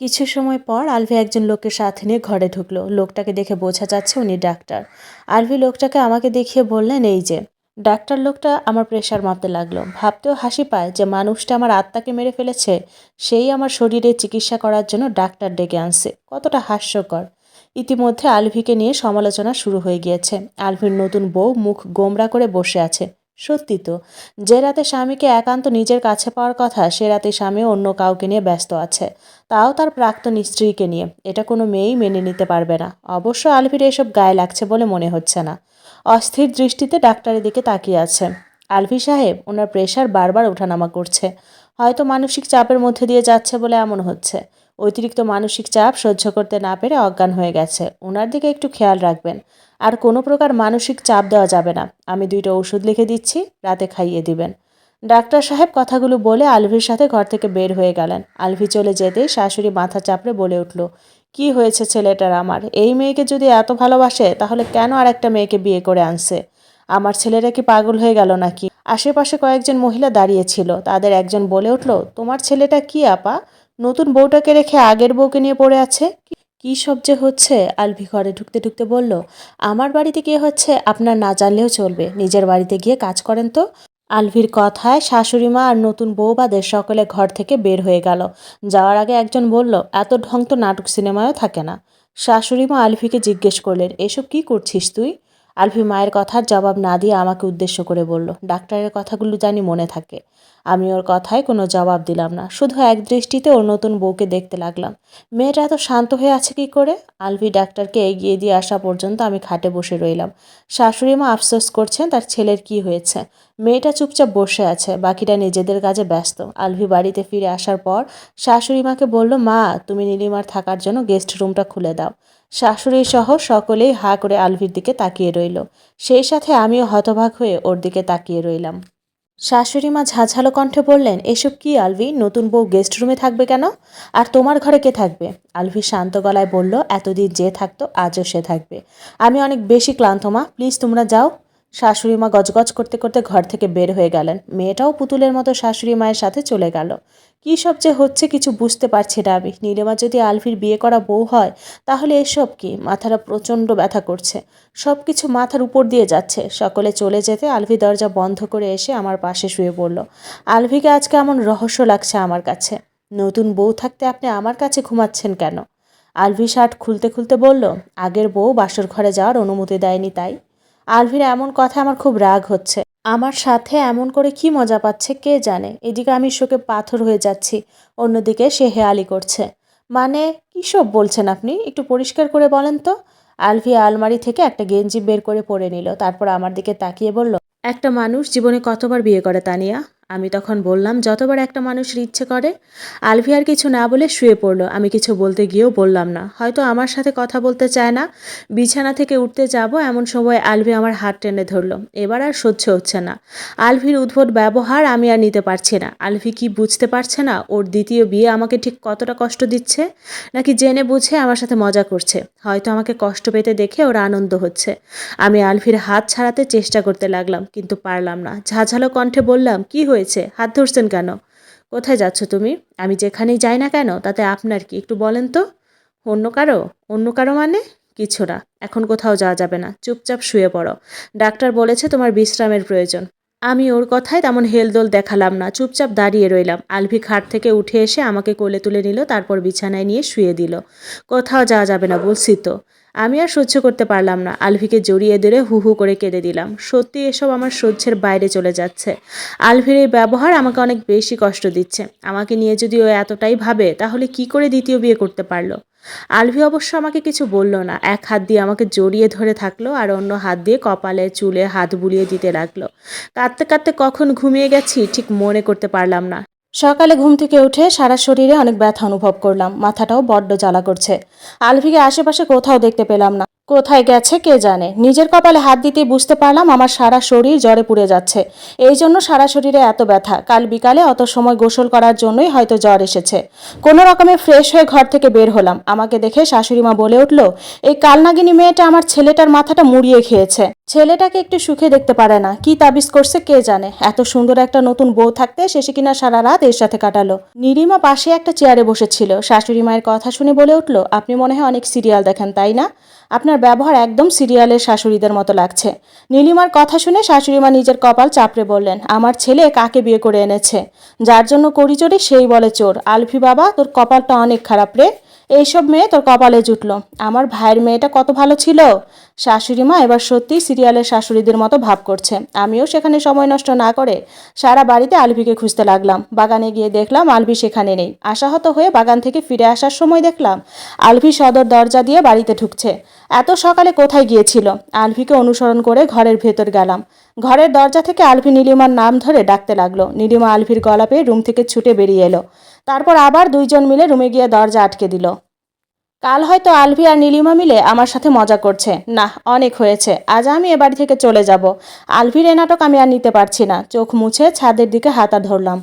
কিছু সময় পর আলভি একজন লোকের সাথে নিয়ে ঘরে ঢুকলো। লোকটাকে দেখে বোঝা যাচ্ছে উনি ডাক্তার। আলভি লোকটাকে আমাকে দেখিয়ে বললেন, এই যে, ডাক্তার লোকটা আমার প্রেশার মাপতে লাগল। ভাবতেও হাসি পায় যে মানুষটা আমার আত্মাকে মেরে ফেলেছে, সেই আমার শরীরে চিকিৎসা করার জন্য ডাক্তার ডেকে আনছে। কতটা হাস্যকর। ইতিমধ্যে আলভিকে নিয়ে সমালোচনা শুরু হয়ে গিয়েছে। আলভির নতুন বউ মুখ গোমরা করে বসে আছে। সত্যি তো, যে রাতে স্বামীকে একান্ত নিজের কাছে পাওয়ার কথা, সে রাতে স্বামী অন্য কাউকে নিয়ে ব্যস্ত আছে। তাও তার প্রাক্তন স্ত্রীকে নিয়ে। এটা কোনো মেয়েই মেনে নিতে পারবে না। অবশ্য আলভির এসব গায়ে লাগছে বলে মনে হচ্ছে না। অস্থির দৃষ্টিতে ডাক্তারের দিকে তাকিয়ে আছে। আলভি সাহেব, ওনার প্রেশার বারবার ওঠানামা করছে। হয়তো মানসিক চাপের মধ্যে দিয়ে যাচ্ছে বলে এমন হচ্ছে। অতিরিক্ত মানসিক চাপ সহ্য করতে না পেরে অজ্ঞান হয়ে গেছে। ওনার দিকে একটু খেয়াল রাখবেন। আর কোনো প্রকার মানসিক চাপ দেওয়া যাবে না। আমি দুইটা ওষুধ লিখে দিচ্ছি, রাতে খাইয়ে দিবেন। ডাক্তার সাহেব কথাগুলো বলে আলভির সাথে ঘর থেকে বের হয়ে গেলেন। আলভি চলে যেতেই শাশুড়ি মাথা চাপড়ে বলে উঠল, কি হয়েছে ছেলেটার আমার? এই মেয়েকে যদি এত ভালোবাসে, তাহলে কেন আর একটা মেয়েকে বিয়ে করে আনছে? আমার ছেলেরা কি পাগল হয়ে গেল নাকি? আশেপাশে কয়েকজন মহিলা দাঁড়িয়েছিল তাদের একজন বলে উঠল, তোমার ছেলেটা কি, আপা? নতুন বউটাকে রেখে আগের বউকে নিয়ে পড়ে আছে? কি সব যে হচ্ছে? আলভি ঘরে ঢুকতে ঢুকতে বলল, আমার বাড়িতে গিয়ে হচ্ছে? আপনার না জানলেও চলবে। নিজের বাড়িতে গিয়ে কাজ করেন তো। আলভির কথায় শাশুড়ি মা আর নতুন বৌবাদের সকলে ঘর থেকে বের হয়ে গেল। যাওয়ার আগে একজন বলল, এত ঢং তো নাটক সিনেমায়ও থাকে না। শাশুড়ি মা আলভিকে জিজ্ঞেস করলেন, এসব কি করছিস তুই? আলভি মায়ের কথার জবাব না দিয়ে আমাকে উদ্দেশ্য করে বলল, ডাক্তারের কথাগুলো জানি মনে থাকে। আমি ওর কথায় কোনো জবাব দিলাম না। শুধু এক দৃষ্টিতে ওর নতুন বউকে দেখতে লাগলাম। মেয়েটা এত শান্ত হয়ে আছে কি করে? আলভি ডাক্তারকে এগিয়ে দিয়ে আসা পর্যন্ত আমি খাটে বসে রইলাম। শাশুড়ি মা আফসোস করছেন, তার ছেলের কি হয়েছে? মেয়েটা চুপচাপ বসে আছে, বাকিটা নিজেদের কাজে ব্যস্ত। আলভি বাড়িতে ফিরে আসার পর শাশুড়ি মাকে বলল, মা, তুমি নীলিমার থাকার জন্য গেস্ট রুমটা খুলে দাও। শাশুড়ি সহ সকলেই হা করে আলভির দিকে তাকিয়ে রইল। সেই সাথে আমিও হতভাগ হয়ে ওর দিকে তাকিয়ে রইলাম। শাশুড়ি মা ঝাঝালো কণ্ঠে বললেন, এসব কি আলভি? নতুন বউ গেস্ট রুমে থাকবে কেন? আর তোমার ঘরে কে থাকবে? আলভি শান্ত গলায় বলল, এতদিন যে থাকতো, আজও সে থাকবে। আমি অনেক বেশি ক্লান্ত মা প্লিজ তোমরা যাও। শাশুড়ি মা গজগজ করতে করতে ঘর থেকে বের হয়ে গেলেন। মেয়েটাও পুতুলের মতো শাশুড়ি মায়ের সাথে চলে গেল। কী সব যে হচ্ছে কিছু বুঝতে পারছি না আমি। নীলিমা যদি আলভির বিয়ে করা বউ হয়, তাহলে এসব কি? মাথাটা প্রচণ্ড ব্যথা করছে। সব কিছু মাথার উপর দিয়ে যাচ্ছে। সকলে চলে যেতে আলভি দরজা বন্ধ করে এসে আমার পাশে শুয়ে পড়ল। আলভিকে আজকে এমন রহস্য লাগছে আমার কাছে। নতুন বউ থাকতে আপনি আমার কাছে ঘুমাচ্ছেন কেন? আলভি শার্ট খুলতে খুলতে বলল, আগের বউ বাসর ঘরে যাওয়ার অনুমতি দেয়নি তাই। আলভির এমন কথা আমার খুব রাগ হচ্ছে। আমার সাথে এমন করে কি মজা পাচ্ছে কে জানে? এদিকে আমি শোকে পাথর হয়ে যাচ্ছি, অন্যদিকে সে হেয়ালি করছে। মানে সব বলছেন আপনি? একটু পরিষ্কার করে বলেন তো। আলভি আলমারি থেকে একটা গেঞ্জি বের করে পরে নিল, তারপর আমার দিকে তাকিয়ে বলল, একটা মানুষ জীবনে কতবার বিয়ে করে তানিয়া? আমি তখন বললাম, যতবার একটা মানুষের ইচ্ছে করে, আলভি আর কিছু না বলে শুয়ে পড়ল। আমি কিছু বলতে গিয়েও বললাম না। হয়তো আমার সাথে কথা বলতে চায় না। বিছানা থেকে উঠতে যাব, এমন সময় আলভি আমার হাত টেনে ধরলো। এবার আর সহ্য হচ্ছে না। আলভির উদ্ভট ব্যবহার আমি আর নিতে পারছি না। আলভি কি বুঝতে পারছে না? ওর দ্বিতীয় বিয়ে আমাকে ঠিক কতটা কষ্ট দিচ্ছে? নাকি জেনে বুঝে আমার সাথে মজা করছে? হয়তো আমাকে কষ্ট পেতে দেখে ওর আনন্দ হচ্ছে। আমি আলভির হাত ছাড়াতে চেষ্টা করতে লাগলাম, কিন্তু পারলাম না। ঝাঝালো কণ্ঠে বললাম, কি হয়েছে, হাত ধরছেন কেন? কোথায় যাচ্ছ তুমি? আমি যেখানেই যাই না কেন, তাতে আপনার কি? একটু বলেন তো। অন্য কারও? অন্য কারও মানে? কিছু না, এখন কোথাও যাওয়া যাবে না, চুপচাপ শুয়ে পড়ো। ডাক্তার বলেছে তোমার বিশ্রামের প্রয়োজন। আমি ওর কথায় তেমন হেলদোল দেখালাম না, চুপচাপ দাঁড়িয়ে রইলাম। আলভি খাট থেকে উঠে এসে আমাকে কোলে তুলে নিল, তারপর বিছানায় নিয়ে শুয়ে দিল। কোথাও যাওয়া যাবে না, বলছি তো। আমি আর সহ্য করতে পারলাম না। আলভিকে জড়িয়ে ধরে হু হু করে কেঁদে দিলাম। সত্যি এসব আমার সহ্যের বাইরে চলে যাচ্ছে। আলভির এই ব্যবহার আমাকে অনেক বেশি কষ্ট দিচ্ছে। আমাকে নিয়ে যদি ও এতটাই ভাবে, তাহলে কি করে দ্বিতীয় বিয়ে করতে পারল? আলভি অবশ্য আমাকে কিছু বলল না। এক হাত দিয়ে আমাকে জড়িয়ে ধরে থাকল আর অন্য হাত দিয়ে কপালে, চুলে হাত বুলিয়ে দিতে লাগল। কাঁদতে কাঁদতে কখন ঘুমিয়ে গেছি ঠিক মনে করতে পারলাম না। সকালে ঘুম থেকে উঠে সারা শরীরে অনেক ব্যথা অনুভব করলাম, মাথাটাও বড্ড জ্বালা করছে। আলভিকে আশেপাশে কোথাও দেখতে পেলাম না। কোথায় গেছে কে জানে? নিজের কপালে হাত দিতেই বুঝতে পারলাম আমার সারা শরীর জ্বরে পুড়ে যাচ্ছে। এই জন্য সারা শরীরে এত ব্যথা। কাল বিকালে অত সময় গোসল করার জন্যই হয়তো জ্বর এসেছে। কোনো রকমে ফ্রেশ হয়ে ঘর থেকে বের হলাম। আমাকে দেখে শাশুড়ি মা বলে উঠল, এই কালনাগিনী মেয়েটা আমার ছেলেটার মাথাটা মুড়িয়ে খেয়েছে। ছেলেটাকে একটু সুখে দেখতে পারে না। কি তাবিজ করছে কে জানে? এত সুন্দর একটা নতুন বউ থাকতে শেষে কিনা সারা রাত এর সাথে কাটালো। নিরিমা পাশে একটা চেয়ারে বসেছিল। শাশুড়ি মায়ের কথা শুনে বলে উঠল, আপনি মনে হয় অনেক সিরিয়াল দেখেন, তাই না? আপনার ব্যবহার একদম সিরিয়ালের শাশুড়িদের মতো লাগছে। নীলিমার কথা শুনে শাশুড়িমা নিজের কপাল চাপড়ে বললেন, আমার ছেলে কাকে বিয়ে করে এনেছে? যার জন্য করি চোরি সেই বলে চোর। আলফি বাবা, তোর কপালটা অনেক খারাপ রে। এইসব মেয়ে তোর কপালে জুটলো। আমার ভাইয়ের মেয়েটা কত ভালো ছিল? শাশুড়ি মা এবার সত্যিই সিরিয়ালের শাশুড়িদের মতো ভাব করছে। আমিও সেখানে সময় নষ্ট না করে সারা বাড়িতে আলভিকে খুঁজতে লাগলাম। বাগানে গিয়ে দেখলাম আলভি সেখানে নেই। আশাহত হয়ে বাগান থেকে ফিরে আসার সময় দেখলাম আলভি সদর দরজা দিয়ে বাড়িতে ঢুকছে। এত সকালে কোথায় গিয়েছিল? আলভিকে অনুসরণ করে ঘরের ভেতর গেলাম। ঘরের দরজা থেকে আলভি নীলিমার নাম ধরে ডাকতে লাগল। নীলিমা আলভির গলা পেয়ে রুম থেকে ছুটে বেরিয়ে এলো। তারপর আবার দুইজন মিলে রুমে গিয়ে দরজা আটকে দিল। কাল হয়তো আলভি আর নীলিমা মিলে আমার সাথে মজা করছে। না অনেক হয়েছে। আজ আমি এ বাড়ি থেকে চলে যাব। আলভির এ নাটক আমি আর নিতে পারছি না। চোখ মুছে ছাদের দিকে হাতা ধরলাম।